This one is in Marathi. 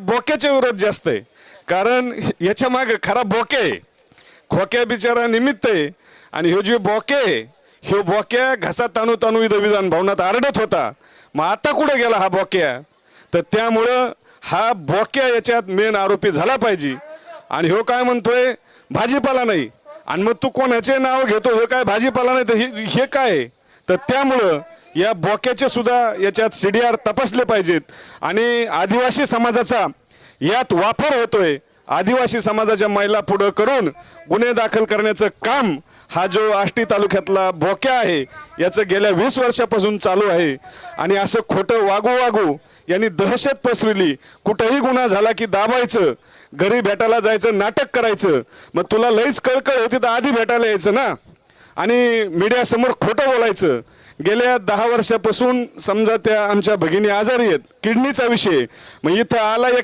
बोक्याच्या विरोध जास्त आहे. कारण याच्या मागे खरा बोके आहे. खोक्या बिचारा निमित्त आहे. आणि ह्यो जे बोके ह्यो बोक्या घसा ताणू ताणू इथं विधान भवनात आरडत होता. मग आता कुठे गेला हा बोक्या? तर त्यामुळं हा बोक्या याच्यात मेन आरोपी झाला पाहिजे. आणि ह्यो काय म्हणतोय? भाजीपाला नाही. आणि मग तू कोणाचे नाव घेतो? हे काय भाजीपाला नाही? तर हे हे काय आहे? तर त्यामुळं या बोक्याचे सुद्धा याच्यात आर तपासले पाहिजेत. आणि आदिवासी समाजाचा यात वापर होतोय. आदिवासी समाजाच्या महिला पुढं करून गुन्हे दाखल करण्याचं काम हा जो आष्टी तालुक्यातला बोक्या आहे याचं गेल्या वीस वर्षापासून चालू आहे. आणि असं खोटं वागू वागू यांनी दहशत पसरली. कुठंही गुन्हा झाला की दाबायचं घरी भेटायला जायचं नाटक करायचं. मग तुला लईच कळकळ होती तर आधी भेटायला यायचं ना? आणि मीडियासमोर खोटं बोलायचं. गेल्या दहा वर्षापासून समजा त्या आमच्या भगिनी आजारी आहेत. किडनीचा विषय. मग इथं आला एक